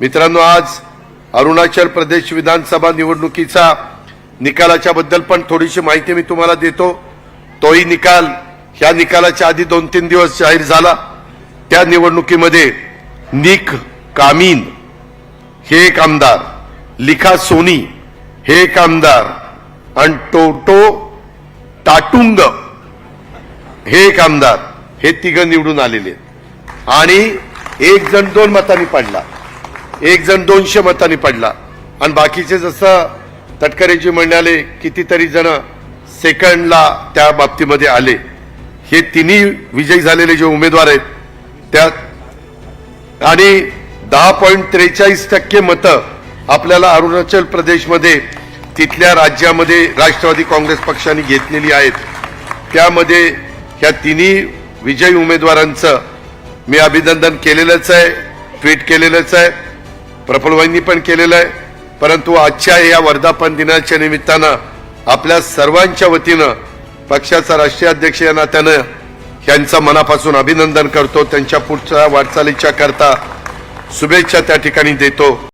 मित्रांनो आज अरुणाचल प्रदेश विधानसभा निवडणुकीचा निकालाच्या बद्दल पण थोडीशी माहिती मी तुम्हाला देतो. तोही निकाल ह्या निकालाच्या आधी दोन तीन दिवस जाहीर झाला. त्या निवडणुकीमध्ये निक कामीन हे एक आमदार लिखा सोनी हे एक आमदार आणि टोटो टाटुंग हे एक आमदार हे तिघ निवडून आलेले आणि एक जण दोन मतांनी पडला. एक जण दोनशे मतांनी पडला. आणि बाकीचे जसं तटकरेजी म्हणाले कितीतरी जण सेकंडला त्या बाबतीमध्ये आले. हे तिन्ही विजयी झालेले जे उमेदवार आहेत त्यात आणि दहा पॉईंट त्रेचाळीस टक्के मतं आपल्याला अरुणाचल प्रदेशमध्ये तिथल्या राज्यामध्ये राष्ट्रवादी काँग्रेस पक्षाने घेतलेली आहेत. त्यामध्ये ह्या तिन्ही विजयी उमेदवारांचं मी अभिनंदन केलेलंच आहे ट्विट केलेलंच आहे. प्रफुल्लबाईंनी पण केलेलं आहे. परंतु आजच्या या वर्धापन दिनाच्या निमित्तानं आपल्या सर्वांच्या वतीनं पक्षाचा राष्ट्रीय अध्यक्ष या नात्यानं यांचं मनापासून अभिनंदन करतो. त्यांच्या पुढच्या वाटचालीच्या करता शुभेच्छा त्या ठिकाणी देतो.